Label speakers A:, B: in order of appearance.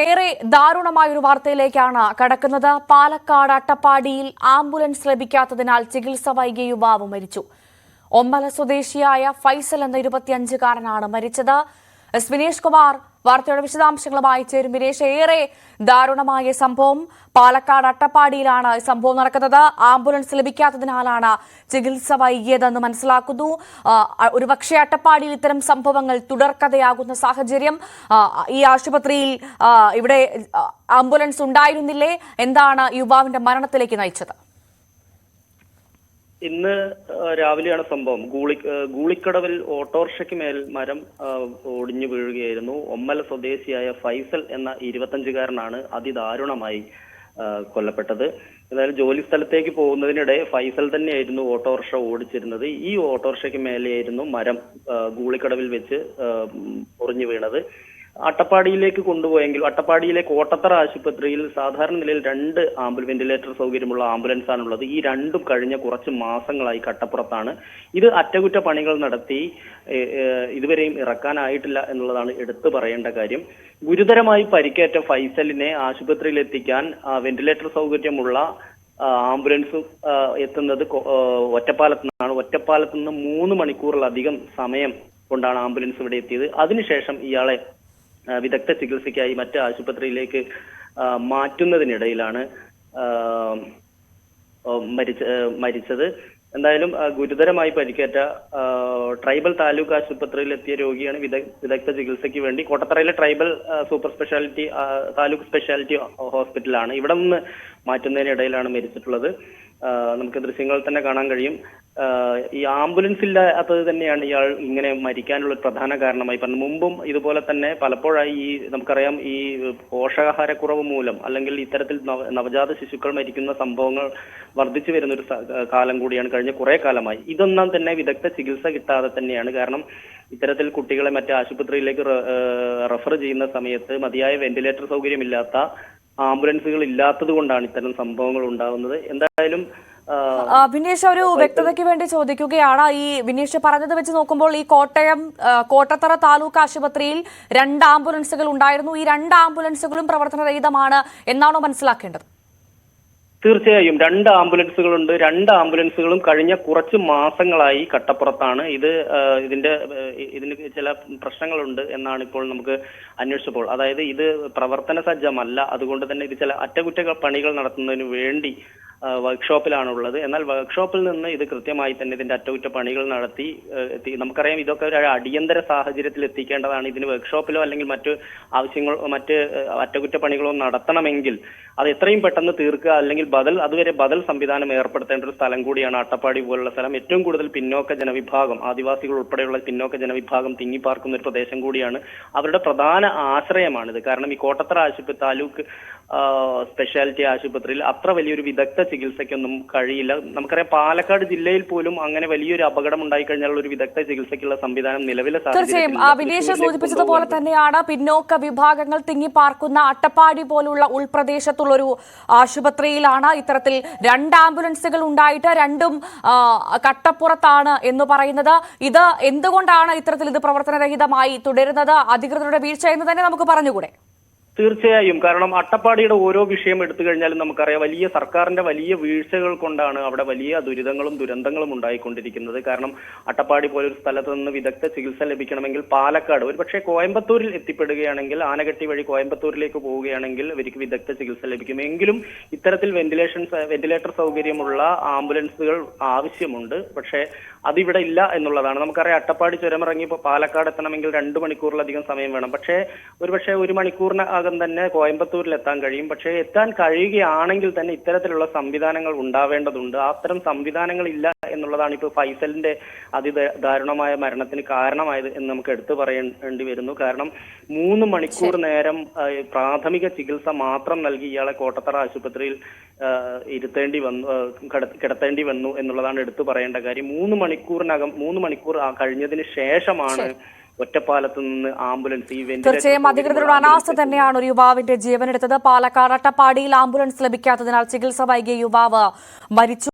A: ഏറെ ദാരുണമായ ഒരു വാർത്തയിലേക്കാണ് കടക്കുന്നത്. പാലക്കാട് അട്ടപ്പാടിയിൽ ആംബുലൻസ് ലഭിക്കാത്തതിനാൽ ചികിത്സ വൈകിയ യുവാവ് മരിച്ചു. ഒമ്പല സ്വദേശിയായ ഫൈസൽ എന്ന ഇരുപത്തിയഞ്ചുകാരനാണ് മരിച്ചത്. എസ് വിനേഷ് കുമാർ വാർത്തയുടെ വിശദാംശങ്ങളുമായി ചേരും വിനേഷ്. ഏറെ ദാരുണമായ സംഭവം പാലക്കാട് അട്ടപ്പാടിയിലാണ് സംഭവം നടക്കുന്നത്. ആംബുലൻസ് ലഭിക്കാത്തതിനാലാണ് ചികിത്സ വൈകിയതെന്ന് മനസ്സിലാക്കുന്നു. ഒരുപക്ഷെ അട്ടപ്പാടിയിൽ ഇത്തരം സംഭവങ്ങൾ തുടർക്കഥയാകുന്ന സാഹചര്യം ഈ ആശുപത്രിയിൽ ഇവിടെ ആംബുലൻസ് ഉണ്ടായിരുന്നില്ലേ? എന്താണ് യുവാവിന്റെ മരണത്തിലേക്ക് നയിച്ചത്?
B: ഇന്ന് രാവിലെയാണ് സംഭവം. ഗൂളി ഗൂളിക്കടവിൽ ഓട്ടോറിക്ഷയ്ക്ക് മേൽ മരം ഒടിഞ്ഞു വീഴുകയായിരുന്നു. ഒമ്മല സ്വദേശിയായ ഫൈസൽ എന്ന ഇരുപത്തഞ്ചുകാരനാണ് അതിദാരുണമായി കൊല്ലപ്പെട്ടത്. എന്തായാലും ജോലി സ്ഥലത്തേക്ക് പോകുന്നതിനിടെ ഫൈസൽ തന്നെയായിരുന്നു ഓട്ടോറിക്ഷ ഓടിച്ചിരുന്നത്. ഈ ഓട്ടോറിക്ഷയ്ക്ക് മേലെയായിരുന്നു മരം ഗൂളിക്കടവിൽ വെച്ച് ഉം, വീണത്. അട്ടപ്പാടിയിലേക്ക് കൊണ്ടുപോയെങ്കിലും അട്ടപ്പാടിയിലെ കോട്ടത്തറ ആശുപത്രിയിൽ സാധാരണ നിലയിൽ രണ്ട് ആംബുൽ വെന്റിലേറ്റർ സൗകര്യമുള്ള ആംബുലൻസ് ആണുള്ളത് ഈ രണ്ടും കഴിഞ്ഞ കുറച്ച് മാസങ്ങളായി കട്ടപ്പുറത്താണ്. ഇത് അറ്റകുറ്റപ്പണികൾ നടത്തി ഇതുവരെയും ഇറക്കാനായിട്ടില്ല എന്നുള്ളതാണ് എടുത്തു പറയേണ്ട കാര്യം. ഗുരുതരമായി പരിക്കേറ്റ ഫൈസലിനെ ആശുപത്രിയിൽ എത്തിക്കാൻ വെന്റിലേറ്റർ സൗകര്യമുള്ള ആംബുലൻസ് എത്തുന്നത് ഒറ്റപ്പാലത്ത് നിന്നാണ് ഒറ്റപ്പാലത്ത് നിന്ന് മൂന്ന് മണിക്കൂറിലധികം സമയം കൊണ്ടാണ് ആംബുലൻസ് ഇവിടെ എത്തിയത്. അതിനുശേഷം ഇയാളെ വിദഗ്ധ ചികിത്സയ്ക്കായി മറ്റ് ആശുപത്രിയിലേക്ക് മാറ്റുന്നതിനിടയിലാണ് മരിച്ച മരിച്ചത്. എന്തായാലും ഗുരുതരമായി പരിക്കേറ്റ ട്രൈബൽ താലൂക്ക് ആശുപത്രിയിൽ എത്തിയ രോഗിയാണ് വിദഗ്- വിദഗ്ധ ചികിത്സയ്ക്ക് വേണ്ടി കോട്ടത്തറയിലെ tribal super speciality taluk speciality ഹോസ്പിറ്റലാണ്. ഇവിടെ നിന്ന് മാറ്റുന്നതിനിടയിലാണ് മരിച്ചിട്ടുള്ളത്. നമുക്ക് ദൃശ്യങ്ങൾ തന്നെ കാണാൻ കഴിയും. ഈ ആംബുലൻസ് ഇല്ലാത്തത് തന്നെയാണ് ഇയാൾ ഇങ്ങനെ മരിക്കാനുള്ള പ്രധാന കാരണമായി പറഞ്ഞു മുമ്പും ഇതുപോലെ തന്നെ പലപ്പോഴായി ഈ നമുക്കറിയാം ഈ പോഷകാഹാരക്കുറവ് മൂലം അല്ലെങ്കിൽ ഇത്തരത്തിൽ നവ- നവജാത ശിശുക്കൾ മരിക്കുന്ന സംഭവങ്ങൾ വർദ്ധിച്ചു വരുന്ന ഒരു കാലം കൂടിയാണ് കഴിഞ്ഞ കുറെ കാലമായി. ഇതൊന്നും തന്നെ വിദഗ്ധ ചികിത്സ കിട്ടാതെ തന്നെയാണ്. കാരണം ഇത്തരത്തിൽ കുട്ടികളെ മറ്റ് ആശുപത്രിയിലേക്ക് റെഫർ ചെയ്യുന്ന സമയത്ത് മതിയായ വെന്റിലേറ്റർ സൗകര്യമില്ലാത്ത ആംബുലൻസുകൾ ഇല്ലാത്തത് കൊണ്ടാണ് ഇത്തരം സംഭവങ്ങൾ ഉണ്ടാകുന്നത് എന്തായാലും
A: വിനീഷ് ഒരു വ്യക്തതയ്ക്ക് വേണ്ടി ചോദിക്കുകയാണ്. ഈ വിനീഷ് പറഞ്ഞത് വെച്ച് നോക്കുമ്പോൾ ഈ കോട്ടയം കോട്ടത്തറ താലൂക്ക് ആശുപത്രിയിൽ രണ്ട് ആംബുലൻസുകൾ ഉണ്ടായിരുന്നു. ഈ രണ്ട് ആംബുലൻസുകളും പ്രവർത്തനരഹിതമാണ് എന്നാണോ മനസ്സിലാക്കേണ്ടത്?
B: തീർച്ചയായും രണ്ട് ആംബുലൻസുകളുണ്ട്. രണ്ട് ആംബുലൻസുകളും കഴിഞ്ഞ കുറച്ച് മാസങ്ങളായി കട്ടപ്പുറത്താണ്. ഇത് ഇതിന്റെ ഇതിന് ചില പ്രശ്നങ്ങളുണ്ട് എന്നാണ് ഇപ്പോൾ നമുക്ക് അന്വേഷിച്ചപ്പോൾ. അതായത് ഇത് പ്രവർത്തന സജ്ജമല്ല. അതുകൊണ്ട് തന്നെ ഇത് ചില അറ്റകുറ്റ പണികൾ നടത്തുന്നതിന് വേണ്ടി വർക്ക്ഷോപ്പിലാണുള്ളത് എന്നാൽ വർക്ക്ഷോപ്പിൽ നിന്ന് ഇത് കൃത്യമായി തന്നെ ഇതിന്റെ അറ്റകുറ്റപ്പണികൾ നടത്തി നമുക്കറിയാം ഇതൊക്കെ ഒരു അടിയന്തര സാഹചര്യത്തിൽ എത്തിക്കേണ്ടതാണ്. ഇതിന് വർക്ക്ഷോപ്പിലോ അല്ലെങ്കിൽ മറ്റ് ആവശ്യങ്ങൾ മറ്റ് അറ്റകുറ്റപ്പണികളോ നടത്തണമെങ്കിൽ അത് എത്രയും പെട്ടെന്ന് തീർക്കുക. അല്ലെങ്കിൽ ബദൽ അതുവരെ ബദൽ സംവിധാനം ഏർപ്പെടുത്തേണ്ട ഒരു സ്ഥലം കൂടിയാണ് അട്ടപ്പാടി പോലുള്ള സ്ഥലം. ഏറ്റവും കൂടുതൽ പിന്നോക്ക ജനവിഭാഗം ആദിവാസികൾ ഉൾപ്പെടെയുള്ള പിന്നോക്ക ജനവിഭാഗം തിങ്ങിപ്പാർക്കുന്ന ഒരു പ്രദേശം കൂടിയാണ്. അവരുടെ പ്രധാന ആശ്രയമാണിത്. കാരണം ഈ കോട്ടത്തറ ആശുപത്രി താലൂക്ക് സ്പെഷ്യാലിറ്റി ആശുപത്രിയിൽ അത്ര വലിയൊരു വിദഗ്ധ ചികിത്സയ്ക്കൊന്നും കഴിയില്ല. നമുക്കറിയാം പാലക്കാട് ജില്ലയിൽ പോലും അങ്ങനെ വലിയൊരു അപകടം ഉണ്ടായി കഴിഞ്ഞാൽ ഒരു വിദഗ്ധ ചികിത്സയ്ക്കുള്ള സംവിധാനം നിലവിലെ
A: തീർച്ചയായും.
B: വിദേശ
A: സൂചിപ്പിച്ചതുപോലെ തന്നെയാണ് പിന്നോക്ക വിഭാഗങ്ങൾ തിങ്ങിപ്പാർക്കുന്ന അട്ടപ്പാടി പോലുള്ള ഉൾപ്രദേശത്തുള്ളൊരു ആശുപത്രിയിലാണ് ഇത്തരത്തിൽ രണ്ട് ആംബുലൻസുകൾ ഉണ്ടായിട്ട് രണ്ടും കട്ടപ്പുറത്താണ് എന്ന് പറയുന്നത്. ഇത് എന്തുകൊണ്ടാണ് ഇത്തരത്തിൽ ഇത് പ്രവർത്തനരഹിതമായി തുടരുന്നത്? അധികൃതരുടെ വീഴ്ച എന്ന് തന്നെ നമുക്ക് പറഞ്ഞുകൂടെ.
B: തീർച്ചയായും. കാരണം അട്ടപ്പാടിയുടെ ഓരോ വിഷയം എടുത്തു കഴിഞ്ഞാലും നമുക്കറിയാം വലിയ സർക്കാരിന്റെ വലിയ വീഴ്ചകൾ കൊണ്ടാണ് അവിടെ വലിയ ദുരിതങ്ങളും ദുരന്തങ്ങളും ഉണ്ടായിക്കൊണ്ടിരിക്കുന്നത്. കാരണം അട്ടപ്പാടി പോലൊരു സ്ഥലത്ത് നിന്ന് വിദഗ്ധ ചികിത്സ ലഭിക്കണമെങ്കിൽ പാലക്കാട് ഒരു പക്ഷേ കോയമ്പത്തൂരിൽ എത്തിപ്പെടുകയാണെങ്കിൽ ആനകട്ടി വഴി കോയമ്പത്തൂരിലേക്ക് പോവുകയാണെങ്കിൽ ഇവർക്ക് വിദഗ്ധ ചികിത്സ ലഭിക്കും. എങ്കിലും ഇത്തരത്തിൽ വെന്റിലേഷൻ വെന്റിലേറ്റർ സൗകര്യമുള്ള ആംബുലൻസുകൾ ആവശ്യമുണ്ട്. പക്ഷേ അതിവിടെ ഇല്ല എന്നുള്ളതാണ്. നമുക്കറിയാം അട്ടപ്പാടി ചുരമിറങ്ങി ഇപ്പോൾ പാലക്കാട് എത്തണമെങ്കിൽ രണ്ട് മണിക്കൂറിലധികം സമയം വേണം. പക്ഷേ ഒരുപക്ഷെ ഒരു മണിക്കൂറിനകം തന്നെ കോയമ്പത്തൂരിൽ എത്താൻ കഴിയും. പക്ഷേ എത്താൻ കഴിയുകയാണെങ്കിൽ തന്നെ ഇത്തരത്തിലുള്ള സംവിധാനങ്ങൾ ഉണ്ടാവേണ്ടതുണ്ട്. അത്തരം സംവിധാനങ്ങൾ ഇല്ല എന്നുള്ളതാണ് ഇപ്പോൾ ഫൈസലിന്റെ അതിദാരുണമായ മരണത്തിന് കാരണമായത് എന്ന് നമുക്ക് എടുത്തു പറയേണ്ടി വരുന്നു. കാരണം മൂന്ന് മണിക്കൂർ നേരം പ്രാഥമിക ചികിത്സ മാത്രം നൽകി ഇയാളെ കോട്ടത്തറ ആശുപത്രിയിൽ ഇരുത്തേണ്ടി വന്നു കിടത്തേണ്ടി വന്നു എന്നുള്ളതാണ് എടുത്തു പറയേണ്ട കാര്യം. മൂന്ന് മണിക്കൂറിനകം മൂന്ന് മണിക്കൂർ കഴിഞ്ഞതിന് ശേഷമാണ് ഒറ്റപ്പാലത്ത് നിന്ന് ആംബുലൻസ് ഈ
A: തീർച്ചയായും അധികൃതരുടെ അനാസ്ഥ തന്നെയാണ് ഒരു യുവാവിന്റെ ജീവനെടുത്തത്. പാലക്കാട് അട്ടപ്പാടിയിൽ ആംബുലൻസ് ലഭിക്കാത്തതിനാൽ ചികിത്സ വൈകിയ യുവാവ് മരിച്ചു.